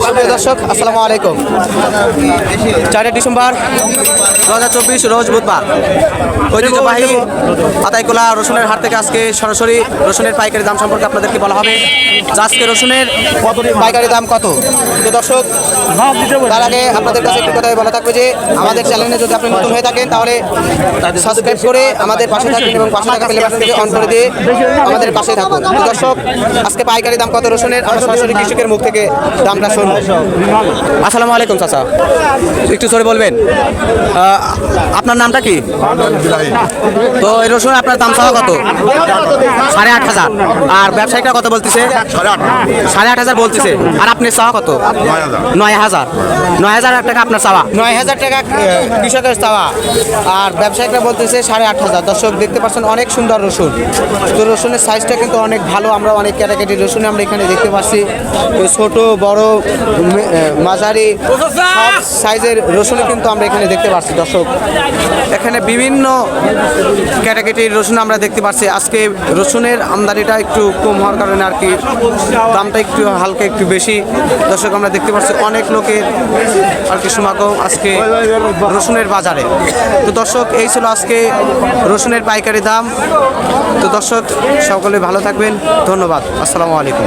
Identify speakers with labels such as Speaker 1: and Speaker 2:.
Speaker 1: সুপ্রিয় দর্শক, আসসালামু আলাইকুম। চারই ডিসেম্বর দু হাজার চব্বিশ, রোজ বুধবার। ঐতিহ্যবাহী আতাইকুলা রসুনের হাট থেকে আজকে সরাসরি রসুনের পাইকারি দাম সম্পর্কে আপনাদেরকে বলা হবে। আজকে রসুনের পাইকারি দাম কত? দর্শক, তার আগে আপনাদের কাছে একটু কথাই বলা থাকবে যে, আমাদের চ্যানেলে যদি আপনি নতুন হয়ে থাকেন, তাহলে সাবস্ক্রাইব করে আমাদের পাশে থাকবেন এবং পাশে থাকা প্লেবাসটিকে অন করে দিয়ে আমাদের পাশে থাকুন। দর্শক, আজকে পাইকারি দাম কত রসুনের? আমরা সরাসরি কৃষকের মুখ থেকে দামটা আসসালামু আলাইকুম চাচা। একটু সরে বলবেন। আপনার নামটা কি? তো এই রসুন আপনার দাম চাওয়া কত? সাড়ে আট হাজার। আর ব্যবসায়িকরা কত বলতেছে? সাড়ে আট হাজার। বলতেছে। আর আপনি চাওয়া কত? নয় হাজার। নয় হাজার। টাকা আপনার চাওয়া। নয় হাজার টাকা কৃষকের চাওয়া। আর ব্যবসায়িকরা বলতেছে সাড়ে আট হাজার। দর্শক দেখতে পাচ্ছেন অনেক সুন্দর রসুন। তো রসুনের সাইজটা কিন্তু অনেক ভালো। আমরা অনেক ক্যাটাগরি রসুন আমরা এখানে দেখতে পাচ্ছি। তো ছোট বড় মাঝারি সব সাইজের রসুনই কিন্তু আমরা এখানে দেখতে পাচ্ছি দর্শক। এখানে বিভিন্ন ক্যাটাগরির রসুন আমরা দেখতে পাচ্ছি আজকে রসুনের আমদানিটা একটু কম হওয়ার কারণে আর কি দামটা একটু হালকা একটু বেশি। দর্শক আমরা দেখতে পাচ্ছি অনেক লোকের আর কি সমাগম আজকে রসুনের বাজারে। তো দর্শক এই ছিল আজকে রসুনের পাইকারি দাম। তো দর্শক সকলে ভালো থাকবেন। ধন্যবাদ। আসসালামু আলাইকুম।